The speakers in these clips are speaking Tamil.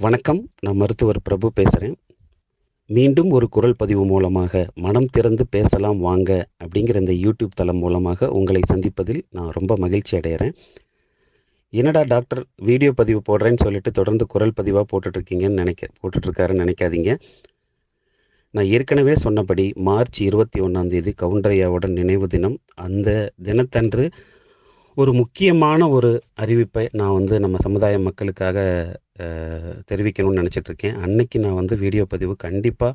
வணக்கம். நான் மருத்துவர் பிரபு பேசுகிறேன் மீண்டும் ஒரு குரல் பதிவு மூலமாக மனம் திறந்து பேசலாம் வாங்க அப்படிங்கிற இந்த யூடியூப் தளம் மூலமாக உங்களை சந்திப்பதில் நான் ரொம்ப மகிழ்ச்சி அடைகிறேன். என்னடா டாக்டர் வீடியோ பதிவு போடுறேன்னு சொல்லிட்டு தொடர்ந்து குரல் பதிவாக போட்டுட்ருக்கீங்கன்னு நினைக்க போட்டுட்ருக்காருன்னு நினைக்காதீங்க. நான் ஏற்கனவே சொன்னபடி மார்ச் இருபத்தி ஒன்றாந்தேதி கவுண்டரையாவோட நினைவு தினம். அந்த தினத்தன்று ஒரு முக்கியமான ஒரு அறிவிப்பை நான் வந்து நம்ம சமுதாய மக்களுக்காக தெரிவிக்கணும்னு நினச்சிட்டு இருக்கேன். அன்னைக்கு நான் வந்து வீடியோ பதிவு கண்டிப்பாக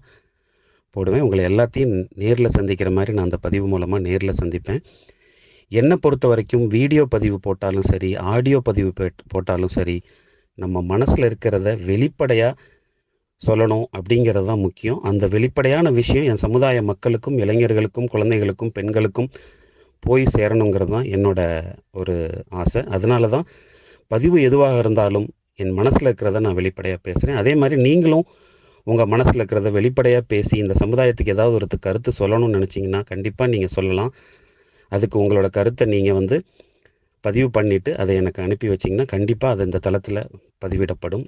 போடுவேன். உங்களை எல்லாத்தையும் நேரில் சந்திக்கிற மாதிரி நான் அந்த பதிவு மூலமாக நேரில் சந்திப்பேன். என்னை பொறுத்த வரைக்கும் வீடியோ பதிவு போட்டாலும் சரி ஆடியோ பதிவு போட்- போட்டாலும் சரி நம்ம மனசில் இருக்கிறத வெளிப்படையாக சொல்லணும் அப்படிங்கிறது தான் முக்கியம். அந்த வெளிப்படையான விஷயம் என் சமுதாய மக்களுக்கும் இளைஞர்களுக்கும் குழந்தைகளுக்கும் பெண்களுக்கும் போய் சேரணுங்கிறது தான் என்னோட ஒரு ஆசை. அதனால தான் பதிவு எதுவாக இருந்தாலும் என் மனசில் இருக்கிறத நான் வெளிப்படையாக பேசுகிறேன் அதே மாதிரி நீங்களும் உங்கள் மனசில் இருக்கிறத வெளிப்படையாக பேசி இந்த சமுதாயத்துக்கு ஏதாவது ஒரு கருத்து சொல்லணும்னு நினச்சிங்கன்னா கண்டிப்பாக நீங்கள் சொல்லலாம். அதுக்கு உங்களோட கருத்தை நீங்கள் வந்து பதிவு பண்ணிவிட்டு அதை எனக்கு அனுப்பி வச்சிங்கன்னா கண்டிப்பாக அது இந்த தளத்தில் பதிவிடப்படும்.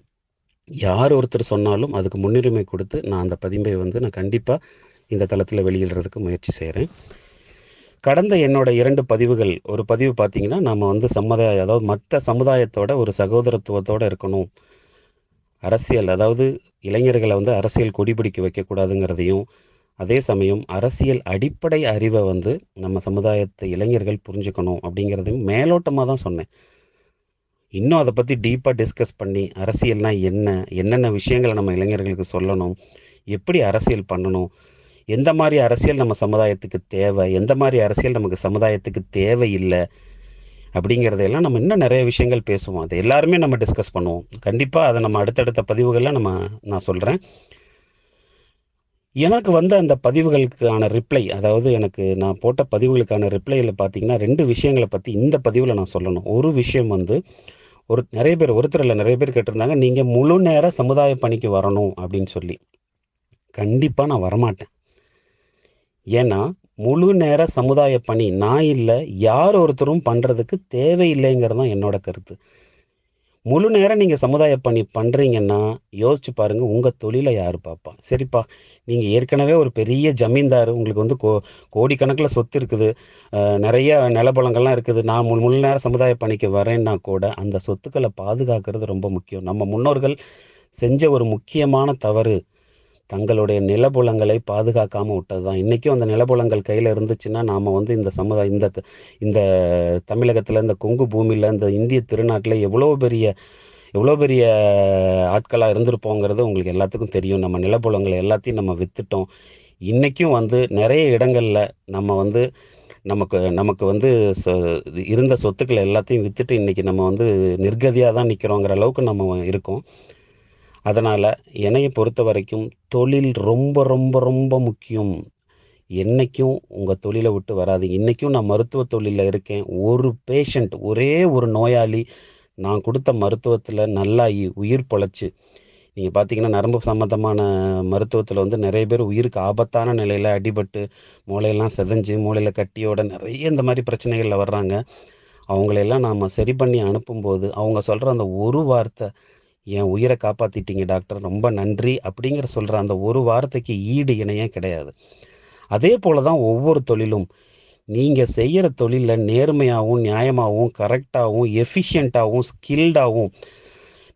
யார் ஒருத்தர் சொன்னாலும் அதுக்கு முன்னுரிமை கொடுத்து நான் அந்த பதிவை வந்து நான் கண்டிப்பாக இந்த தளத்தில் வெளியிடுறதுக்கு முயற்சி செய்கிறேன் கடந்த என்னோட இரண்டு பதிவுகள் ஒரு பதிவு பார்த்தீங்கன்னா நம்ம வந்து சமுதாய அதாவது மற்ற சமுதாயத்தோட ஒரு சகோதரத்துவத்தோடு இருக்கணும். அரசியல் அதாவது இளைஞர்களை வந்து அரசியல் கொடிபிடிக்க வைக்கக்கூடாதுங்கிறதையும் அதே சமயம் அரசியல் அடிப்படை அறிவை வந்து நம்ம சமுதாயத்தை இளைஞர்கள் புரிஞ்சுக்கணும் அப்படிங்கிறதையும் மேலோட்டமாக தான் சொன்னேன். இன்னும் அதை பற்றி டீப்பாக டிஸ்கஸ் பண்ணி அரசியல்னால் என்ன என்னென்ன விஷயங்களை நம்ம இளைஞர்களுக்கு சொல்லணும் எப்படி அரசியல் பண்ணணும் எந்த மாதிரி அரசியல் நம்ம சமுதாயத்துக்கு தேவை? எந்த மாதிரி அரசியல் நமக்கு சமுதாயத்துக்கு தேவையில்லை? அப்படிங்கிறதையெல்லாம் நம்ம இன்னும் நிறைய விஷயங்கள் பேசுவோம். அது எல்லாருமே நம்ம டிஸ்கஸ் பண்ணுவோம். கண்டிப்பாக அதை நம்ம அடுத்தடுத்த பதிவுகளில் நம்ம நான் சொல்கிறேன் எனக்கு வந்த அந்த பதிவுகளுக்கான ரிப்ளை அதாவது எனக்கு நான் போட்ட பதிவுகளுக்கான ரிப்ளையில் பார்த்தீங்கன்னா ரெண்டு விஷயங்களை பற்றி இந்த பதிவில் நான் சொல்லணும். ஒரு விஷயம் வந்து ஒரு நிறைய பேர் ஒருத்தர் இல்லை நிறைய பேர் கேட்டிருந்தாங்க நீங்கள் முழு நேர சமுதாய பணிக்கு வரணும் அப்படின்னு சொல்லி. கண்டிப்பாக நான் வரமாட்டேன். ஏன்னா முழு நேர சமுதாய பணி நான் இல்லை யார் ஒருத்தரும் பண்ணுறதுக்கு தேவையில்லைங்கிறது தான் என்னோட கருத்து. முழு நேரம் நீங்கள் சமுதாய பணி பண்ணுறீங்கன்னா யோசிச்சு பாருங்கள் உங்கள் தொழிலை யார் பார்ப்பா சரிப்பா நீங்கள் ஏற்கனவே ஒரு பெரிய ஜமீன்தார் உங்களுக்கு வந்து கோ கோடிக்கணக்கில் சொத்து இருக்குது நிறைய நிலபலங்கள்லாம் இருக்குது. நான் முழு முழு நேரம் சமுதாய பணிக்கு வரேன்னா கூட அந்த சொத்துக்களை பாதுகாக்கிறது ரொம்ப முக்கியம். நம்ம முன்னோர்கள் செஞ்ச ஒரு முக்கியமான தவறு தங்களுடைய நிலபுலங்களை பாதுகாக்காமல் விட்டது தான் இன்றைக்கும் அந்த நிலபுலங்கள் கையில் இருந்துச்சுன்னா நாம் வந்து இந்த சமுதாய இந்த இந்த தமிழகத்தில் இந்த கொங்கு பூமியில் இந்த இந்திய திருநாட்டில் எவ்வளோ பெரிய எவ்வளோ பெரிய ஆட்களாக இருந்திருப்போங்கிறது உங்களுக்கு எல்லாத்துக்கும் தெரியும். நம்ம நிலபுலங்களை எல்லாத்தையும் நம்ம விற்றுட்டோம் இன்றைக்கும் வந்து நிறைய இடங்களில் நம்ம வந்து நமக்கு நமக்கு வந்து இருந்த சொத்துக்களை எல்லாத்தையும் விற்றுட்டு இன்றைக்கி நம்ம வந்து நிர்கதியாக தான் நிற்கிறோங்கிற அளவுக்கு நம்ம இருக்கோம். அதனால் என்னைய பொறுத்த வரைக்கும் தொழில் ரொம்ப ரொம்ப ரொம்ப முக்கியம். என்னைக்கும் உங்கள் தொழிலை விட்டு வராது. இன்றைக்கும் நான் மருத்துவ தொழிலில் இருக்கேன். ஒரு பேஷண்ட் ஒரே ஒரு நோயாளி நான் கொடுத்த மருத்துவத்தில் நல்லாகி உயிர் பொழைச்சி. நீங்கள் பார்த்தீங்கன்னா நரம்பு சம்மந்தமான மருத்துவத்தில் வந்து நிறைய பேர் உயிருக்கு ஆபத்தான நிலையில் அடிபட்டு மூளையெல்லாம் செதஞ்சு மூளையில் கட்டியோட நிறைய இந்த மாதிரி பிரச்சனைகளில் வர்றாங்க. அவங்களையெல்லாம் நாம் சரி பண்ணி அனுப்பும்போது அவங்க சொல்கிற அந்த ஒரு வார்த்தை என் உயிரை காப்பாற்றிட்டீங்க டாக்டர். ரொம்ப நன்றி அப்படிங்கிற சொல்கிற அந்த ஒரு வார்த்தைக்கு ஈடு இணையே கிடையாது. அதே போல தான் ஒவ்வொரு தொழிலும். நீங்கள் செய்கிற தொழிலில் நேர்மையாகவும் நியாயமாகவும் கரெக்டாகவும் எஃபிஷியண்ட்டாகவும் ஸ்கில்டாகவும்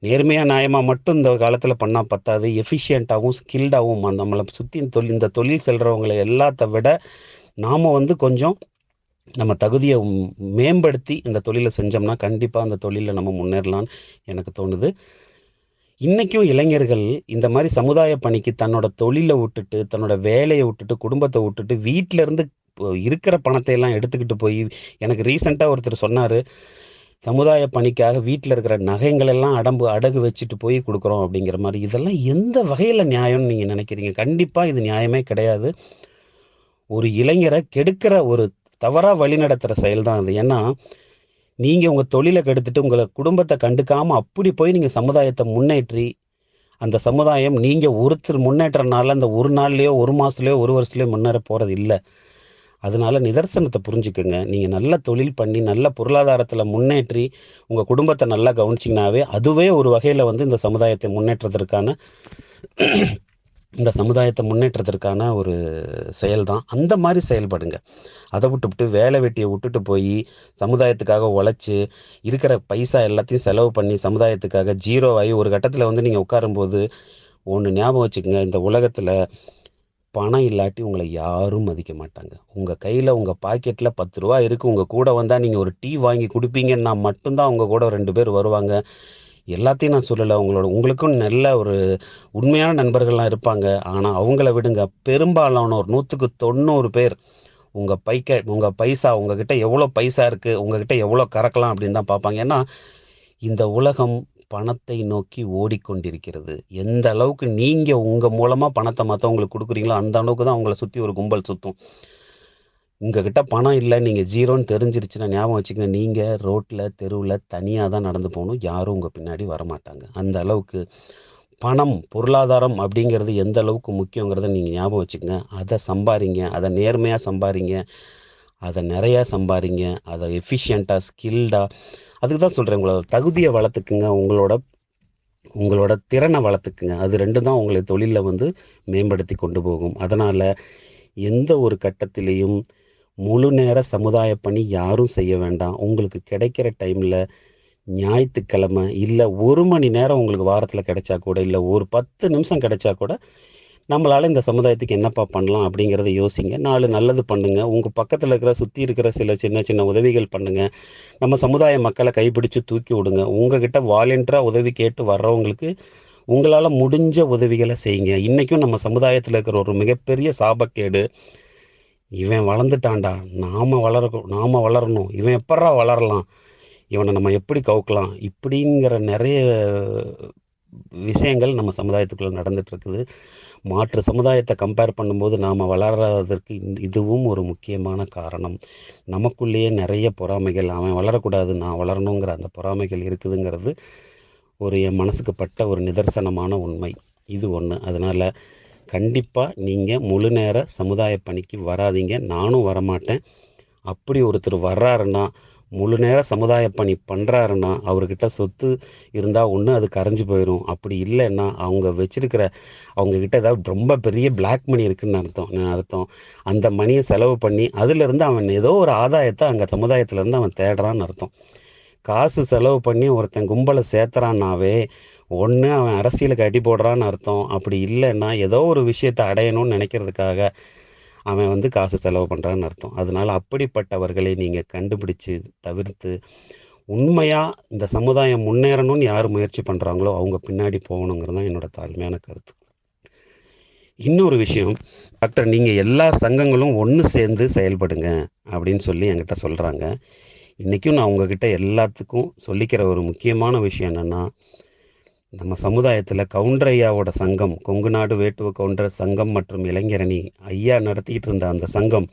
நேர்மையாக நியாயமாக மட்டும் இந்த காலத்தில் பண்ணால் பத்தாது. எஃபிஷியண்ட்டாகவும் ஸ்கில்டாகவும் நம்மளை சுற்றி தொழில் இந்த தொழில் செல்கிறவங்களை எல்லாத்த விட நாம் வந்து கொஞ்சம் நம்ம தகுதியை மேம்படுத்தி இந்த தொழிலை செஞ்சோம்னா கண்டிப்பாக அந்த தொழிலில் நம்ம முன்னேறலாம்னு எனக்கு தோணுது. இன்றைக்கும் இளைஞர்கள் இந்த மாதிரி சமுதாய பணிக்கு தன்னோட தொழிலை விட்டுட்டு தன்னோட வேலையை விட்டுட்டு குடும்பத்தை விட்டுட்டு வீட்டிலேருந்து இருக்கிற பணத்தை எல்லாம் எடுத்துக்கிட்டு போய் எனக்கு ரீசெண்டாக ஒருத்தர் சொன்னார் சமுதாய பணிக்காக வீட்டில் இருக்கிற நகைங்கள் எல்லாம் அடம்பு அடகு வச்சுட்டு போய் கொடுக்குறோம் அப்படிங்கிற மாதிரி. இதெல்லாம் எந்த வகையில் நியாயம்னு நீங்கள் நினைக்கிறீங்க? கண்டிப்பாக இது நியாயமே கிடையாது. ஒரு இளைஞரை கெடுக்கிற ஒரு தவறாக வழிநடத்துகிற செயல் தான் அது ஏன்னா நீங்கள் உங்கள் தொழிலை கெடுத்துட்டு உங்களை குடும்பத்தை கண்டுக்காமல் அப்படி போய் நீங்கள் சமுதாயத்தை முன்னேற்றி அந்த சமுதாயம் நீங்கள் ஒருத்தர் முன்னேற்றனால அந்த ஒரு நாள்லேயோ ஒரு மாதத்துலையோ ஒரு வருஷத்துலையோ முன்னேற போகிறது இல்லை. அதனால நிதர்சனத்தை புரிஞ்சுக்கங்க. நீங்கள் நல்ல தொழில் பண்ணி நல்ல பொருளாதாரத்தில் முன்னேற்றி உங்கள் குடும்பத்தை நல்லா கவனிச்சிங்கனாவே அதுவே ஒரு வகையில் வந்து இந்த சமுதாயத்தை முன்னேற்றத்திற்கான இந்த சமுதாயத்தை முன்னேற்றத்திற்கான ஒரு செயல் தான் அந்த மாதிரி செயல்படுங்க. அதை விட்டுவிட்டு வேலை வெட்டியை விட்டுட்டு போய் சமுதாயத்துக்காக உழைச்சி இருக்கிற பைசா எல்லாத்தையும் செலவு பண்ணி சமுதாயத்துக்காக ஜீரோ ஆகி ஒரு கட்டத்தில் வந்து நீங்கள் உட்காரும்போது ஒன்று ஞாபகம் வச்சுக்கோங்க. இந்த உலகத்தில் பணம் இல்லாட்டி உங்களை யாரும் மதிக்க மாட்டாங்க. உங்கள் கையில் உங்கள் பாக்கெட்டில் பத்து ரூபா இருக்குது உங்கள் கூட வந்தால் நீங்கள் ஒரு டீ வாங்கி குடிப்பீங்கன்னா மட்டும்தான் உங்கள் கூட ரெண்டு பேர் வருவாங்க. எல்லாத்தையும் நான் சொல்லலை. உங்களோட உங்களுக்கும் நல்ல ஒரு உண்மையான நண்பர்கள்லாம் இருப்பாங்க. ஆனால் அவங்கள விடுங்க. பெரும்பாலானோர் நூற்றுக்கு தொண்ணூறு பேர் உங்கள் பைக்க உங்கள் பைசா உங்ககிட்ட எவ்வளோ பைசா இருக்குது உங்ககிட்ட எவ்வளோ கறக்கலாம் அப்படின்னு தான் பார்ப்பாங்க. ஏன்னா இந்த உலகம் பணத்தை நோக்கி ஓடிக்கொண்டிருக்கிறது. எந்த அளவுக்கு நீங்கள் உங்கள் மூலமாக பணத்தை மற்றவங்களுக்கு கொடுக்குறீங்களோ அந்த அளவுக்கு தான் உங்களை சுற்றி ஒரு கும்பல் சுற்றும் உங்ககிட்ட பணம் இல்லை நீங்கள் ஜீரோன்னு தெரிஞ்சிருச்சுன்னா ஞாபகம் வச்சுக்கங்க. நீங்கள் ரோட்டில் தெருவில் தனியாக தான் நடந்து போகணும். யாரும் உங்கள் பின்னாடி வரமாட்டாங்க. அந்த அளவுக்கு பணம் பொருளாதாரம் அப்படிங்கிறது எந்த அளவுக்கு முக்கியங்கிறத நீங்கள் ஞாபகம் வச்சுக்கோங்க. அதை சம்பாரிங்க. அதை நேர்மையாக சம்பாரிங்க. அதை நிறையா சம்பாரிங்க. அதை எஃபிஷியண்ட்டாக ஸ்கில்டாக அதுக்கு தான் சொல்கிறேன் உங்களோட தகுதியை வளர்த்துக்குங்க. உங்களோட உங்களோட திறனை வளர்த்துக்குங்க. அது ரெண்டு தான் உங்களை தொழிலில் வந்து மேம்படுத்தி கொண்டு போகும். அதனால் எந்த ஒரு கட்டத்திலையும் முழு நேர சமுதாய பணி யாரும் செய்ய வேண்டாம். உங்களுக்கு கிடைக்கிற டைமில் ஞாயிற்றுக்கிழமை இல்லை ஒரு மணி நேரம் உங்களுக்கு வாரத்தில் கிடைச்சா கூட இல்லை ஒரு பத்து நிமிஷம் கிடைச்சா கூட நம்மளால் இந்த சமுதாயத்துக்கு என்னப்பா பண்ணலாம் அப்படிங்கிறத யோசிங்க. நாலு நல்லது பண்ணுங்கள் உங்கள் பக்கத்தில் இருக்கிற சுற்றி இருக்கிற சில சின்ன சின்ன உதவிகள் பண்ணுங்கள் நம்ம சமுதாய மக்களை கைப்பிடிச்சு தூக்கி விடுங்க. உங்ககிட்ட வாலண்டியராக உதவி கேட்டு வர்றவங்களுக்கு உங்களால் முடிஞ்ச உதவிகளை செய்யுங்க. இன்றைக்கும் நம்ம சமுதாயத்தில் இருக்கிற ஒரு மிகப்பெரிய சாபக்கேடு இவன் வளர்ந்துட்டான்டா. நாம் வளர நாம் வளரணும். இவன் எப்பட்றா வளரலாம்? இவனை நம்ம எப்படி கவுக்கலாம்? இப்படிங்கிற நிறைய விஷயங்கள் நம்ம சமுதாயத்துக்குள்ளே நடந்துகிட்ருக்குது மாற்று சமுதாயத்தை கம்பேர் பண்ணும்போது நாம் வளராததற்கு இதுவும் ஒரு முக்கியமான காரணம். நமக்குள்ளேயே நிறைய பொறாமைகள் அவன் வளரக்கூடாது நான் வளரணுங்கிற அந்த பொறாமைகள் இருக்குதுங்கிறது ஒரு என் மனசுக்கு பட்ட ஒரு நிதர்சனமான உண்மை. இது ஒன்று அதனால் கண்டிப்பாக நீங்கள் முழு நேர சமுதாய பணிக்கு வராதீங்க. நானும் வரமாட்டேன். அப்படி ஒருத்தர் வர்றாருன்னா முழு நேர சமுதாய பணி பண்ணுறாருன்னா அவர்கிட்ட சொத்து இருந்தால் ஒன்று அது கரைஞ்சி போயிடும் அப்படி இல்லைன்னா அவங்க வச்சுருக்கிற அவங்கக்கிட்ட ஏதாவது ரொம்ப பெரிய பிளாக் மணி இருக்குன்னு அர்த்தம் அர்த்தம். அந்த மணியை செலவு பண்ணி அதுலேருந்து அவன் ஏதோ ஒரு ஆதாயத்தை அங்கே சமுதாயத்துலேருந்து அவன் தேடுறான்னு அர்த்தம். காசு செலவு பண்ணி ஒருத்தன் கும்பலை சேர்த்துறான்னாவே ஒன்று அவன் அரசியலுக்கு அடி போடுறான்னு அர்த்தம். அப்படி இல்லைன்னா ஏதோ ஒரு விஷயத்தை அடையணும்னு நினைக்கிறதுக்காக அவன் வந்து காசு செலவு பண்ணுறான்னு அர்த்தம். அதனால் அப்படிப்பட்டவர்களை நீங்கள் கண்டுபிடிச்சு தவிர்த்து உண்மையாக இந்த சமுதாயம் முன்னேறணும்னு யார் முயற்சி பண்ணுறாங்களோ அவங்க பின்னாடி போகணுங்கிறது தான் என்னோட தாழ்மையான கருத்து. இன்னொரு விஷயம் டாக்டர் நீங்கள் எல்லா சங்கங்களும் ஒன்று சேர்ந்து செயல்படுங்க அப்படின்னு சொல்லி என்கிட்ட சொல்கிறாங்க இன்றைக்கும் நான் உங்ககிட்ட எல்லாத்துக்கும் சொல்லிக்கிற ஒரு முக்கியமான விஷயம் என்னென்னா நம்ம சமுதாயத்தில் கவுண்டரையாவோட சங்கம் கொங்கு நாடு வேட்டுவ கவுண்டர் சங்கம் மற்றும் இளைஞரணி ஐயா நடத்திக்கிட்டு இருந்த அந்த சங்கம்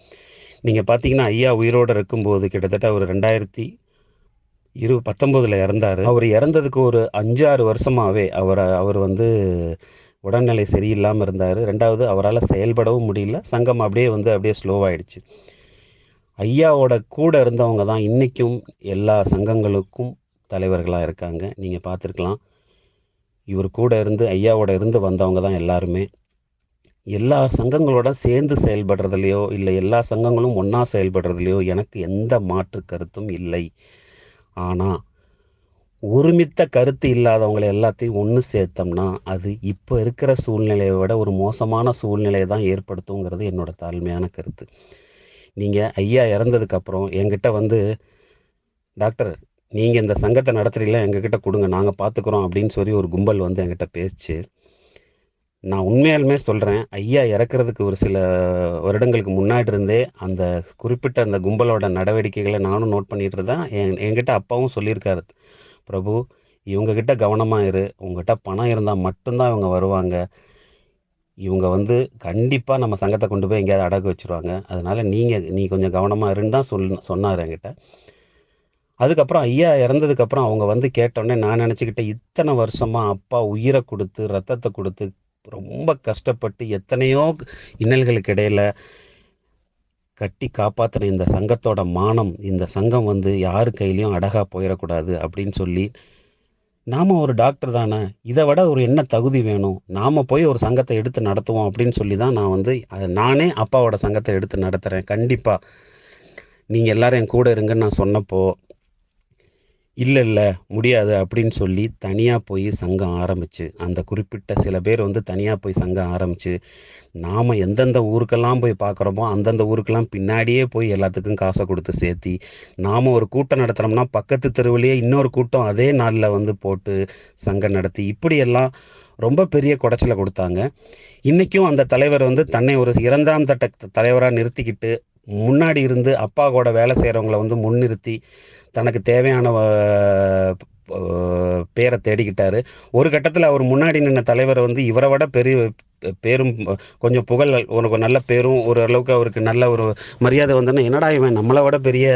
நீங்கள் பார்த்தீங்கன்னா ஐயா உயிரோடு இருக்கும்போது கிட்டத்தட்ட ஒரு ரெண்டாயிரத்தி இரு பத்தொம்போதில் இறந்தார். அவர் இறந்ததுக்கு ஒரு அஞ்சாறு வருஷமாகவே அவரை அவர் வந்து உடல்நிலை சரியில்லாமல் இருந்தார். ரெண்டாவது அவரால் செயல்படவும் முடியல. சங்கம் அப்படியே வந்து அப்படியே ஸ்லோவாகிடுச்சு ஐயாவோட கூட இருந்தவங்க தான் இன்றைக்கும் எல்லா சங்கங்களுக்கும் தலைவர்களாக இருக்காங்க. நீங்கள் பார்த்துருக்கலாம் இவர் கூட இருந்து ஐயாவோட இருந்து வந்தவங்க தான் எல்லாருமே. எல்லா சங்கங்களோட சேர்ந்து செயல்படுறதுலையோ இல்லை எல்லா சங்கங்களும் ஒன்றா செயல்படுறதுலையோ எனக்கு எந்த மாற்று கருத்தும் இல்லை. ஆனால் ஒருமித்த கருத்து இல்லாதவங்களை எல்லாத்தையும் ஒன்று சேர்த்தோம்னா அது இப்போ இருக்கிற சூழ்நிலையை விட ஒரு மோசமான சூழ்நிலையை தான் ஏற்படுத்துங்கிறது என்னோடய தாழ்மையான கருத்து. நீங்கள் ஐயா இறந்ததுக்கப்புறம் என்கிட்ட வந்து டாக்டர் நீங்கள் இந்த சங்கத்தை நடத்துறீங்களா? எங்ககிட்ட கொடுங்க. நாங்கள் பார்த்துக்குறோம் அப்படின்னு சொல்லி ஒரு கும்பல் வந்து என்கிட்ட பேசிச்சு. நான் உண்மையாலுமே சொல்கிறேன் ஐயா இறக்குறதுக்கு ஒரு சில வருடங்களுக்கு முன்னாடி இருந்தே அந்த குறிப்பிட்ட அந்த கும்பலோட நடவடிக்கைகளை நானும் நோட் பண்ணிகிட்டு இருந்தேன் என் என்கிட்ட அப்பாவும் சொல்லியிருக்காரு. பிரபு இவங்கக்கிட்ட கவனமாக இரு. உங்ககிட்ட பணம் இருந்தால் மட்டும்தான் இவங்க வருவாங்க. இவங்க வந்து கண்டிப்பாக நம்ம சங்கத்தை கொண்டு போய் எங்கேயாவது அடகு வச்சுருவாங்க. அதனால் நீங்கள் நீ கொஞ்சம் கவனமாக இருந்தால் தான் சொல் சொன்னார் என்கிட்ட. அதுக்கப்புறம் ஐயா இறந்ததுக்கப்புறம் அவங்க வந்து கேட்டோடனே நான் நினச்சிக்கிட்டேன் இத்தனை வருஷமாக அப்பா உயிரை கொடுத்து ரத்தத்தை கொடுத்து ரொம்ப கஷ்டப்பட்டு எத்தனையோ இன்னல்களுக்கு இடையில் கட்டி காப்பாற்றின இந்த சங்கத்தோட மானம் இந்த சங்கம் வந்து யார் கையிலையும் அடகா போயிடக்கூடாது அப்படின்னு சொல்லி நாம் ஒரு டாக்டர் தானே இதை விட ஒரு என்ன தகுதி வேணும்? நாம் போய் ஒரு சங்கத்தை எடுத்து நடத்துவோம் அப்படின்னு சொல்லி தான் நான் வந்து நானே அப்பாவோட சங்கத்தை எடுத்து நடத்துகிறேன் கண்டிப்பாக நீங்கள் எல்லோரும் என் கூட இருங்கன்னு நான் சொன்னப்போ இல்லை இல்லை முடியாது அப்படின்னு சொல்லி தனியாக போய் சங்கம் ஆரம்பிச்சு. அந்த குறிப்பிட்ட சில பேர் வந்து தனியாக போய் சங்கம் ஆரம்பிச்சு நாம் எந்தெந்த ஊருக்கெல்லாம் போய் பார்க்குறோமோ அந்தந்த ஊருக்கெல்லாம் பின்னாடியே போய் எல்லாத்துக்கும் காசை கொடுத்து சேர்த்தி நாம் ஒரு கூட்டம் நடத்துகிறோம்னா பக்கத்து தெருவிலேயே இன்னொரு கூட்டம் அதே நாளில் வந்து போட்டு சங்கம் நடத்தி இப்படியெல்லாம் ரொம்ப பெரிய குடைச்சலை கொடுத்தாங்க. இன்றைக்கும் அந்த தலைவர் வந்து தன்னை ஒரு இரண்டாம் தட்ட தலைவராக நிறுத்திக்கிட்டு முன்னாடி இருந்து அப்பா கூட வேலை செய்கிறவங்கள வந்து முன்னிறுத்தி தனக்கு தேவையான பேரை தேடிக்கிட்டாரு. ஒரு கட்டத்தில் அவர் முன்னாடி நின்ன தலைவரை வந்து இவரை விட பெரிய பேரும் கொஞ்சம் புகழ் உனக்கு நல்ல பேரும் ஒரு அளவுக்கு அவருக்கு நல்ல ஒரு மரியாதை வந்தோன்னா என்னடா இவன் நம்மளை விட பெரிய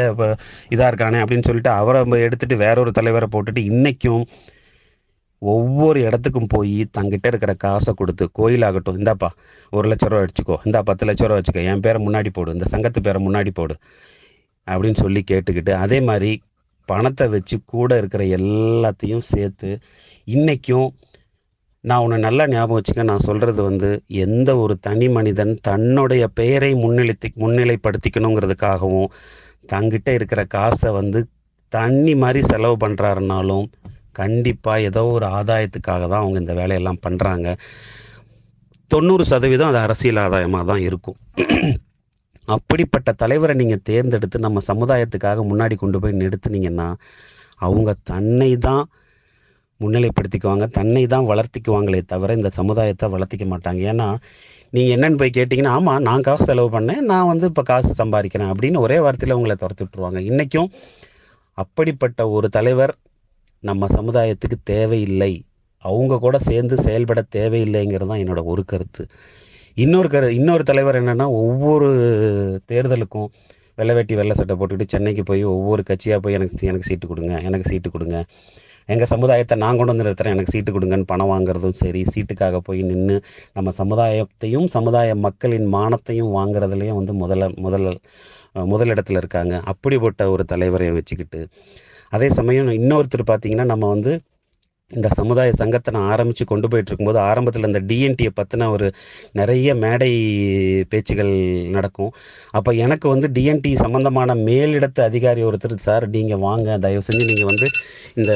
இதாக இருக்கானே? அப்படின்னு சொல்லிட்டு அவரை எடுத்துகிட்டு வேற ஒரு தலைவரை போட்டுட்டு இன்றைக்கும் ஒவ்வொரு இடத்துக்கும் போய் தங்கிட்ட இருக்கிற காசை கொடுத்து கோயிலாகட்டும் இந்தாப்பா ஒரு லட்ச ரூபா அடிச்சுக்கோ இந்தா பத்து லட்ச ரூபா வச்சுக்கோ என் பேரை முன்னாடி போடு இந்த சங்கத்து பேரை முன்னாடி போடு அப்படின்னு சொல்லி கேட்டுக்கிட்டு அதே மாதிரி பணத்தை வச்சு கூட இருக்கிற எல்லாத்தையும் சேர்த்து இன்றைக்கும் நான் உன்னை நல்லா ஞாபகம் வச்சுக்க நான் சொல்கிறது வந்து எந்த ஒரு தனி மனிதன் தன்னுடைய பெயரை முன்னிலைத்தி முன்னிலைப்படுத்திக்கணுங்கிறதுக்காகவும் தங்கிட்ட இருக்கிற காசை வந்து தண்ணி மாதிரி செலவு பண்ணுறாருனாலும் கண்டிப்பாக ஏதோ ஒரு ஆதாயத்துக்காக தான் அவங்க இந்த வேலையெல்லாம் பண்ணுறாங்க தொண்ணூறு சதவீதம் அது அரசியல் ஆதாயமாக தான் இருக்கும். அப்படிப்பட்ட தலைவரை நீங்கள் தேர்ந்தெடுத்து நம்ம சமுதாயத்துக்காக முன்னாடி கொண்டு போய் நிறுத்துனீங்கன்னா அவங்க தன்னை தான் முன்னிலைப்படுத்திக்குவாங்க தன்னை தான் வளர்த்திக்குவாங்களே தவிர இந்த சமுதாயத்தை வளர்த்திக்க மாட்டாங்க. ஏன்னா நீங்கள் என்னென்னு போய் கேட்டிங்கன்னா ஆமாம் நான் காசு செலவு பண்ணேன் நான் வந்து இப்போ காசு சம்பாதிக்கிறேன் அப்படின்னு ஒரே வார்த்தையில் உங்களை துரத்து விட்டுருவாங்க இன்றைக்கும் அப்படிப்பட்ட ஒரு தலைவர் நம்ம சமுதாயத்துக்கு தேவையில்லை. அவங்க கூட சேர்ந்து செயல்பட தேவையில்லைங்கிறது தான் என்னோட ஒரு கருத்து. இன்னொரு கரு இன்னொரு தலைவர் என்னென்னா ஒவ்வொரு தேர்தலுக்கும் வெள்ளை வேட்டி வெள்ளை சட்டை போட்டுக்கிட்டு சென்னைக்கு போய் ஒவ்வொரு கட்சியாக போய் எனக்கு எனக்கு சீட்டு கொடுங்க எனக்கு சீட்டு கொடுங்க. எங்கள் சமுதாயத்தை நான் கொண்டு வந்து நிறுத்துறேன் எனக்கு சீட்டு கொடுங்கன்னு பணம் வாங்குறதும் சரி சீட்டுக்காக போய் நின்று நம்ம சமுதாயத்தையும் சமுதாய மக்களின் மானத்தையும் வாங்குறதுலேயும் வந்து முதல்ல முதல்ல முதலிடத்தில் இருக்காங்க. அப்படிப்பட்ட ஒரு தலைவரை வச்சுக்கிட்டு அதே சமயம் இன்னொருத்தர் பார்த்தீங்கன்னா நம்ம வந்து இந்த சமுதாய சங்கத்தை நான் ஆரம்பித்து கொண்டு போயிட்டு இருக்கும்போது ஆரம்பத்தில் இந்த டிஎன்டியை பற்றின ஒரு நிறைய மேடை பேச்சுகள் நடக்கும். அப்போ எனக்கு வந்து டிஎன்டி சம்மந்தமான மேலிடத்து அதிகாரி ஒருத்தர் சார் நீங்கள் வாங்க தயவு செஞ்சு நீங்கள் வந்து இந்த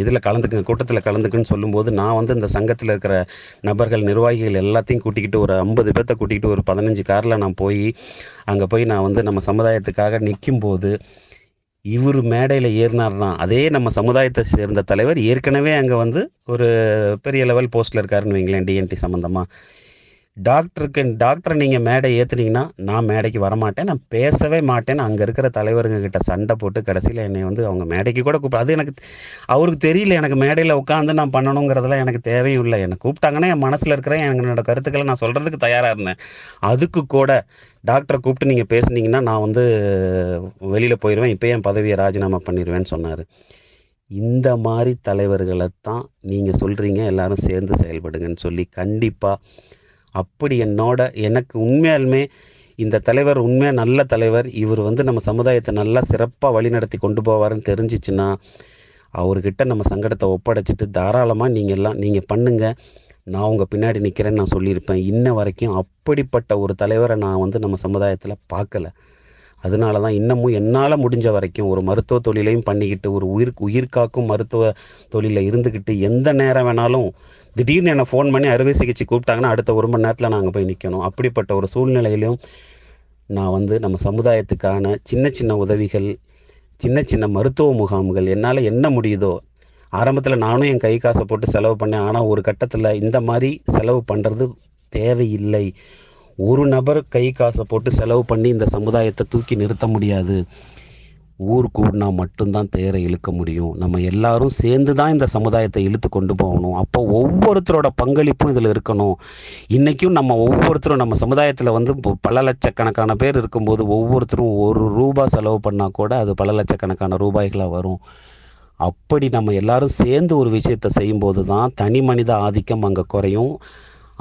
இதில் கலந்துக்குங்க கூட்டத்தில் கலந்துக்குன்னு சொல்லும்போது நான் வந்து இந்த சங்கத்தில் இருக்கிற நபர்கள் நிர்வாகிகள் எல்லாத்தையும் கூட்டிக்கிட்டு ஒரு ஐம்பது பேர்த்த கூட்டிக்கிட்டு ஒரு பதினஞ்சு காரில் நான் போய் அங்கே போய் நான் வந்து நம்ம சமுதாயத்துக்காக நிற்கும்போது இவர் மேடையில் ஏறினார்னா அதே நம்ம சமுதாயத்தை சேர்ந்த தலைவர் ஏற்கனவே அங்கே வந்து ஒரு பெரிய லெவல் போஸ்ட்டில் இருக்காருன்னு வைங்களேன் டிஎன்டி சம்மந்தமாக டாக்டருக்கு டாக்டரை நீங்கள் மேடை ஏற்றுனீங்கன்னா நான் மேடைக்கு வரமாட்டேன். நான் பேசவே மாட்டேன்னு அங்கே இருக்கிற தலைவருங்க கிட்ட சண்டை போட்டு கடைசியில் என்னை வந்து அவங்க மேடைக்கு கூட கூப்பிட அது எனக்கு அவருக்கு தெரியல. எனக்கு மேடையில் உட்காந்து நான் பண்ணணுங்கிறதெல்லாம் எனக்கு தேவையும் இல்லை. என்னை கூப்பிட்டாங்கன்னா என் மனசில் இருக்கிற என்னோட கருத்துக்களை நான் சொல்கிறதுக்கு தயாராக இருந்தேன். அதுக்கு கூட டாக்டரை கூப்பிட்டு நீங்கள் பேசுனீங்கன்னா நான் வந்து வெளியில் போயிடுவேன் இப்போ என் பதவியை ராஜினாமா பண்ணிடுவேன்னு சொன்னார். இந்த மாதிரி தலைவர்களை தான் நீங்கள் சொல்கிறீங்க எல்லாரும் சேர்ந்து செயல்படுங்கன்னு சொல்லி கண்டிப்பாக அப்படி என்னோட எனக்கு உண்மையாலுமே இந்த தலைவர் உண்மையாக நல்ல தலைவர் இவர் வந்து நம்ம சமுதாயத்தை நல்லா சிறப்பாக வழிநடத்தி கொண்டு போவாருன்னு தெரிஞ்சிச்சுன்னா அவர்கிட்ட நம்ம சங்கடத்தை ஒப்படைச்சிட்டு தாராளமாக நீங்கள் எல்லாம் நீங்கள் பண்ணுங்கள் நான் உங்கள் பின்னாடி நிற்கிறேன்னு நான் சொல்லியிருப்பேன். இன்ன வரைக்கும் அப்படிப்பட்ட ஒரு தலைவரை நான் வந்து நம்ம சமுதாயத்தில் பார்க்கல. அதனால தான் இன்னமும் என்னால் முடிஞ்ச வரைக்கும் ஒரு மருத்துவ தொழிலையும் பண்ணிக்கிட்டு ஒரு உயிர் உயிர் காக்கும் மருத்துவ தொழிலில் இருந்துக்கிட்டு எந்த நேரம் வேணாலும் திடீர்னு என்னை ஃபோன் பண்ணி அறுவை சிகிச்சை கூப்பிட்டாங்கன்னா அடுத்த ஒரு மணி நேரத்தில் நான் அங்கே போய் நிற்கணும் அப்படிப்பட்ட ஒரு சூழ்நிலையிலும் நான் வந்து நம்ம சமுதாயத்துக்கான சின்ன சின்ன உதவிகள் சின்ன சின்ன மருத்துவ முகாம்கள் என்னால் என்ன முடியுதோ ஆரம்பத்தில் நானும் என் கை காசை போட்டு செலவு பண்ணேன். ஆனால் ஒரு கட்டத்தில் இந்த மாதிரி செலவு பண்ணுறது தேவையில்லை. ஒரு நபர் கை காசை போட்டு செலவு பண்ணி இந்த சமுதாயத்தை தூக்கி நிறுத்த முடியாது. ஊர் கூடினா மட்டும்தான் தேரை இழுக்க முடியும். நம்ம எல்லாரும் சேர்ந்து தான் இந்த சமுதாயத்தை இழுத்து கொண்டு போகணும். அப்போ ஒவ்வொருத்தரோட பங்களிப்பும் இதில் இருக்கணும். இன்றைக்கும் நம்ம ஒவ்வொருத்தரும் நம்ம சமுதாயத்தில் வந்து இப்போ பல லட்சக்கணக்கான பேர் இருக்கும்போது ஒவ்வொருத்தரும் ஒரு ரூபா செலவு பண்ணால் கூட அது பல லட்சக்கணக்கான ரூபாய்களாக வரும். அப்படி நம்ம எல்லாரும் சேர்ந்து ஒரு விஷயத்தை செய்யும்போது தான் தனி மனித ஆதிக்கம் அங்கே குறையும்.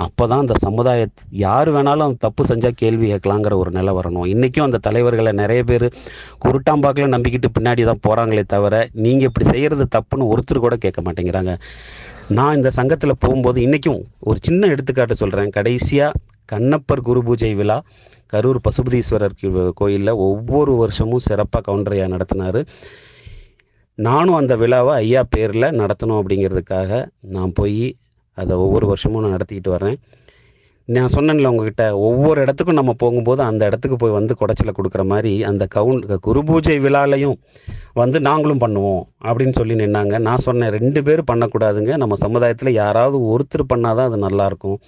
அப்போ தான் அந்த சமுதாய யார் வேணாலும் தப்பு செஞ்சால் கேள்வி கேட்கலாங்கிற ஒரு நிலை வரணும். இன்றைக்கும் அந்த தலைவர்களை நிறைய பேர் குருட்டாம்பாக்கில் நம்பிக்கிட்டு பின்னாடி தான் போகிறாங்களே தவிர நீங்கள் இப்படி செய்கிறது தப்புன்னு ஒருத்தர் கூட கேட்க மாட்டேங்கிறாங்க. நான் இந்த சங்கத்தில் போகும்போது இன்றைக்கும் ஒரு சின்ன எடுத்துக்காட்டு சொல்கிறேன் கடைசியாக கண்ணப்பர் குரு பூஜை விழா கரூர் பசுபதீஸ்வரர் கோயிலில் ஒவ்வொரு வருஷமும் சிறப்பாக கவுண்டரையா நடத்தினார். நானும் அந்த விழாவை ஐயா பேரில் நடத்தணும் அப்படிங்கிறதுக்காக நான் போய் அதை ஒவ்வொரு வருஷமும் நான் நடத்திக்கிட்டு வரேன் நான் சொன்னேன்ல உங்ககிட்ட ஒவ்வொரு இடத்துக்கும் நம்ம போகும்போது அந்த இடத்துக்கு போய் வந்து குடைச்சலை கொடுக்குற மாதிரி அந்த கவுன் குரு பூஜை விழாலையும் வந்து நாங்களும் பண்ணுவோம் அப்படின்னு சொல்லி நின்னாங்க. நான் சொன்னேன் ரெண்டு பேர் பண்ணக்கூடாதுங்க. நம்ம சமுதாயத்தில் யாராவது ஒருத்தர் பண்ணால் தான் அது நல்லாயிருக்கும்.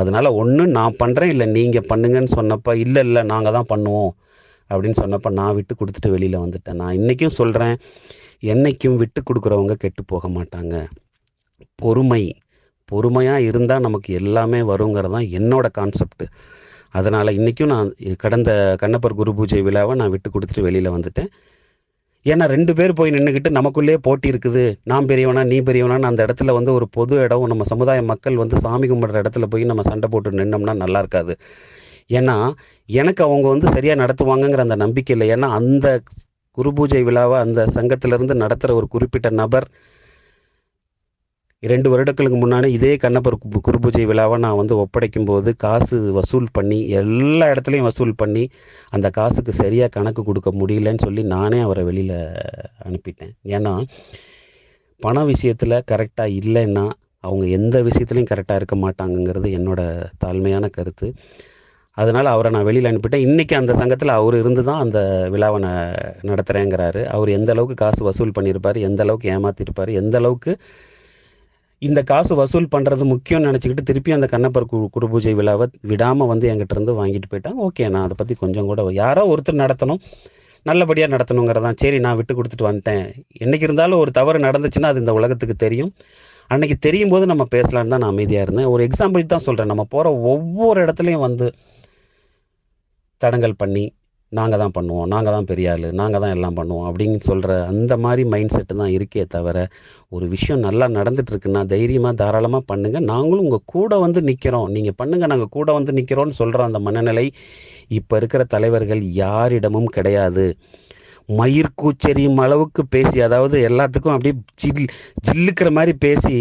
அதனால் ஒன்று நான் பண்ணுறேன் இல்லை நீங்கள் பண்ணுங்கன்னு சொன்னப்போ இல்லை இல்லை நாங்கள் தான் பண்ணுவோம் அப்படின்னு சொன்னப்போ நான் விட்டு கொடுத்துட்டு வெளியில் வந்துட்டேன். நான் இன்றைக்கும் சொல்கிறேன் என்றைக்கும் விட்டு கொடுக்குறவங்க கெட்டு போக மாட்டாங்க. பொறுமை. பொறுமையாக இருந்தால் நமக்கு எல்லாமே வருங்கிறது தான் என்னோட கான்செப்ட் அதனால் இன்றைக்கும் நான் கடந்த கண்ணப்பர் குரு பூஜை விழாவை நான் விட்டு கொடுத்துட்டு வெளியில் வந்துட்டேன். ஏன்னா ரெண்டு பேர் போய் நின்றுக்கிட்டு நமக்குள்ளேயே போட்டி இருக்குது. நான் பெரியவனா நீ பெரியவனான்னு அந்த இடத்துல வந்து ஒரு பொது இடம் நம்ம சமுதாய மக்கள் வந்து சாமி கும்பிட்ற இடத்துல போய் நம்ம சண்டை போட்டு நின்னோம்னா நல்லா இருக்காது. ஏன்னா எனக்கு அவங்க வந்து சரியாக நடத்துவாங்கங்கிற அந்த நம்பிக்கை இல்லை. ஏன்னா அந்த குரு பூஜை விழாவை அந்த சங்கத்திலேருந்து நடத்துகிற ஒரு குறிப்பிட்ட நபர் இரண்டு வருடங்களுக்கு முன்னாடி இதே கண்ணப்பர் குருபூஜை விழாவை நான் வந்து ஒப்படைக்கும் போது காசு வசூல் பண்ணி எல்லா இடத்துலையும் வசூல் பண்ணி அந்த காசுக்கு சரியாக கணக்கு கொடுக்க முடியலன்னு சொல்லி நானே அவரை வெளியில் அனுப்பிட்டேன். ஏன்னா பண விஷயத்தில் கரெக்டாக இல்லைன்னா அவங்க எந்த விஷயத்துலையும் கரெக்டாக இருக்க மாட்டாங்கங்கிறது என்னோட தாழ்மையான கருத்து. அதனால் அவரை நான் வெளியில் அனுப்பிட்டேன். இன்றைக்கி அந்த சங்கத்தில் அவர் இருந்து தான் அந்த விழாவை நான் நடத்துகிறேங்கிறாரு அவர் எந்த அளவுக்கு காசு வசூல் பண்ணியிருப்பார் எந்த அளவுக்கு ஏமாற்றிருப்பார் எந்த அளவுக்கு இந்த காசு வசூல் பண்ணுறது முக்கியம்னு நினச்சிக்கிட்டு திருப்பி அந்த கண்ணப்பர் கு குரு பூஜை விழாவை விடாமல் வந்து என்கிட்ட இருந்து வாங்கிட்டு போயிட்டாங்க. ஓகே நான் அதை பற்றி கொஞ்சம் கூட யாரோ ஒருத்தர் நடத்தணும் நல்லபடியாக நடத்தணுங்கிறதான் சரி நான் விட்டு கொடுத்துட்டு வந்துட்டேன். என்றைக்கு இருந்தாலும் ஒரு தவறு நடந்துச்சுன்னா அது இந்த உலகத்துக்கு தெரியும். அன்னைக்கு தெரியும் போது நம்ம பேசலான்னு தான் நான் அமைதியாக இருந்தேன். ஒரு எக்ஸாம்பிள் தான் சொல்கிறேன் நம்ம போகிற ஒவ்வொரு இடத்துலையும் வந்து தடங்கல் பண்ணி நாங்கள் தான் பண்ணுவோம் நாங்கள் தான் பெரிய ஆள் நாங்கள் தான் எல்லாம் பண்ணுவோம் அப்படின்னு சொல்கிற அந்த மாதிரி மைண்ட் செட்டு தான் இருக்கே தவிர ஒரு விஷயம் நல்லா நடந்துகிட்ருக்குன்னா தைரியமாக தாராளமாக பண்ணுங்கள் நாங்களும் உங்கள் கூட வந்து நிற்கிறோம் நீங்கள் பண்ணுங்கள் நாங்கள் கூட வந்து நிற்கிறோம்னு சொல்கிற அந்த மனநிலை இப்போ இருக்கிற தலைவர்கள் யாரிடமும் கிடையாது. மயிர் கூச்செறியும் அளவுக்கு பேசி அதாவது எல்லாத்துக்கும் அப்படியே ஜில் ஜில்லுக்கிற மாதிரி பேசி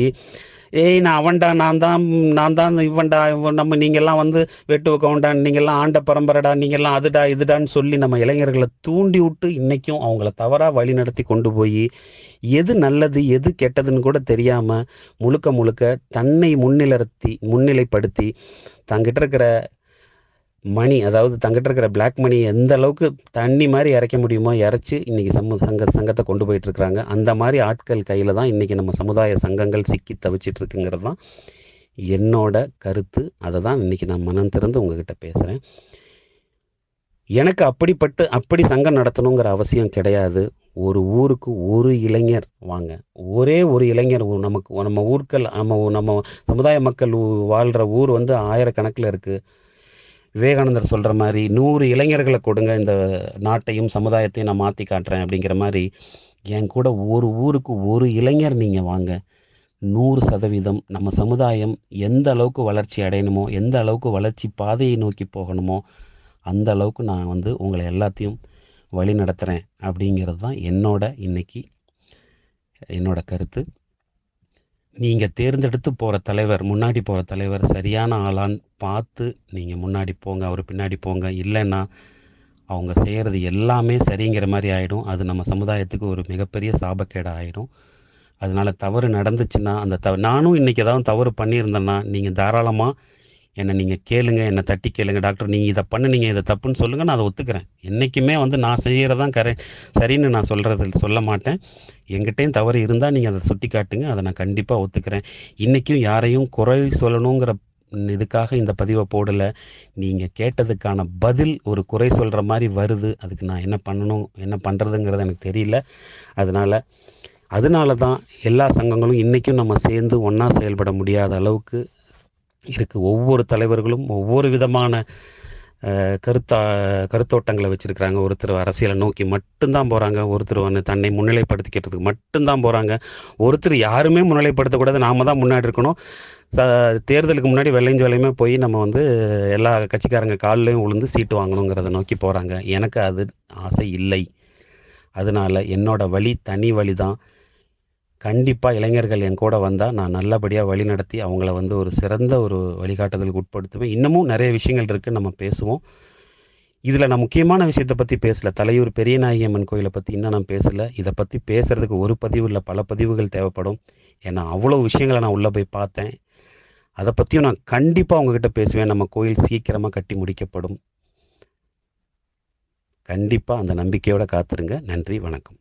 ஏய் நான் அவன்டா நான் தான் நான் தான் இவன்டா இவன் நம்ம நீங்கள்லாம் வந்து வெட்டு கவுண்டான் நீங்கள்லாம் ஆண்ட பரம்பரைடா நீங்கள்லாம் அதுடா இதுடான்னு சொல்லி நம்ம இளைஞர்களை தூண்டி விட்டு இன்றைக்கும் அவங்கள தவறாக வழி நடத்தி கொண்டு போய் எது நல்லது எது கெட்டதுன்னு கூட தெரியாமல் முழுக்க முழுக்க தன்னை முன்னிலர்த்தி முன்னிலைப்படுத்தி தங்கிட்ட இருக்கிற மணி அதாவது தங்கிட்ட இருக்கிற பிளாக் மணி எந்த அளவுக்கு தண்ணி மாதிரி இறைக்க முடியுமோ இறைச்சி இன்றைக்கி சமு சங்க சங்கத்தை கொண்டு போயிட்டுருக்குறாங்க அந்த மாதிரி ஆட்கள் கையில் தான் இன்றைக்கி நம்ம சமுதாய சங்கங்கள் சிக்கி தவிச்சிட்ருக்குங்கிறது தான் என்னோட கருத்து. அதை தான் இன்றைக்கி நான் மனம் திறந்து உங்ககிட்ட பேசுகிறேன் எனக்கு அப்படிப்பட்டு அப்படி சங்கம் நடத்தணுங்கிற அவசியம் கிடையாது. ஒரு ஊருக்கு ஒரு இளைஞர் வாங்க. ஒரே ஒரு இளைஞர் நமக்கு நம்ம ஊர்கள் நம்ம நம்ம சமுதாய மக்கள் வாழ்கிற ஊர் வந்து ஆயிரக்கணக்கில் இருக்குது விவேகானந்தர் சொல்கிற மாதிரி நூறு இளைஞர்களை கொடுங்க இந்த நாட்டையும் சமுதாயத்தையும் நான் மாற்றி காட்டுறேன் அப்படிங்கிற மாதிரி என் கூட ஒரு ஊருக்கு ஒரு இளைஞர் நீங்கள் வாங்க. நூறு சதவீதம் நம்ம சமுதாயம் எந்த அளவுக்கு வளர்ச்சி அடையணுமோ எந்த அளவுக்கு வளர்ச்சி பாதையை நோக்கி போகணுமோ அந்த அளவுக்கு நான் வந்து உங்களை எல்லாத்தையும் வழி நடத்துகிறேன் அப்படிங்கிறது தான் என்னோட இன்னைக்கு என்னோட கருத்து. நீங்கள் தேர்ந்தெடுத்து போகிற தலைவர் முன்னாடி போகிற தலைவர் சரியான ஆளான்னு பார்த்து நீங்கள் முன்னாடி போங்க அவர் பின்னாடி போங்க. இல்லைன்னா அவங்க செய்கிறது எல்லாமே சரிங்கிற மாதிரி ஆகிடும் அது நம்ம சமுதாயத்துக்கு ஒரு மிகப்பெரிய சாபக்கேடாக ஆகிடும் அதனால் தவறு நடந்துச்சுன்னா அந்த தவ நானும் இன்றைக்கி ஏதாவது தவறு பண்ணியிருந்தேன்னா நீங்கள் தாராளமாக என்னை நீங்கள் கேளுங்க என்னை தட்டி கேளுங்க டாக்டர். நீங்கள் இதை பண்ணுனீங்க இதை தப்புன்னு சொல்லுங்கள் நான் அதை ஒத்துக்கிறேன். என்றைக்குமே வந்து நான் செய்கிறதான் கரெ சரின்னு நான் சொல்கிறது சொல்ல மாட்டேன். எங்கிட்டேயும் தவறு இருந்தால் நீங்கள் அதை சுட்டி காட்டுங்க அதை நான் கண்டிப்பாக ஒத்துக்கிறேன். இன்றைக்கும் யாரையும் குறை சொல்லணுங்கிற இதுக்காக இந்த பதிவை போடலை. நீங்கள் கேட்டதுக்கான பதில் ஒரு குறை சொல்கிற மாதிரி வருது. அதுக்கு நான் என்ன பண்ணணும் என்ன பண்ணுறதுங்கிறது எனக்கு தெரியல. அதனால் அதனால தான் எல்லா சங்கங்களும் இன்றைக்கும் நம்ம சேர்ந்து ஒன்றா செயல்பட முடியாத அளவுக்கு இதுக்கு ஒவ்வொரு தலைவர்களும் ஒவ்வொரு விதமான கருத்தா கருத்தோட்டங்களை வச்சுருக்கிறாங்க. ஒருத்தர் அரசியலை நோக்கி மட்டும்தான் போகிறாங்க ஒருத்தர் வந்து தன்னை முன்னிலைப்படுத்திக்கிறதுக்கு மட்டும்தான் போகிறாங்க ஒருத்தர் யாருமே முன்னிலைப்படுத்தக்கூடாது நாம தான் முன்னாடி இருக்கணும். ச தேர்தலுக்கு முன்னாடி வெள்ளையும் ஜோலையுமே போய் நம்ம வந்து எல்லா கட்சிக்காரங்க கால்லையும் உளுந்து சீட்டு வாங்கணுங்கிறத நோக்கி போகிறாங்க எனக்கு அது ஆசை இல்லை. அதனால் என்னோடய வழி தனி வழி தான் கண்டிப்பாக இளைஞர்கள் என் கூட வந்தால் நான் நல்லபடியாக வழி நடத்தி அவங்கள வந்து ஒரு சிறந்த ஒரு வழிகாட்டுதலுக்கு உட்படுத்துவேன். இன்னமும் நிறைய விஷயங்கள் இருக்குது நம்ம பேசுவோம். இதில் நான் முக்கியமான விஷயத்தை பற்றி பேசலை. தலையூர் பெரியநாயகி அம்மன் கோயிலை பற்றி இன்னும் நான் பேசலை. இதை பற்றி பேசுகிறதுக்கு ஒரு பதிவு இல்லை பல பதிவுகள் தேவைப்படும். ஏன்னா அவ்வளோ விஷயங்களை நான் உள்ளே போய் பார்த்தேன். அதை பற்றியும் நான் கண்டிப்பாக உங்ககிட்ட பேசுவேன். நம்ம கோயில் சீக்கிரமாக கட்டி முடிக்கப்படும். கண்டிப்பாக அந்த நம்பிக்கையோடு காத்துருங்க. நன்றி வணக்கம்.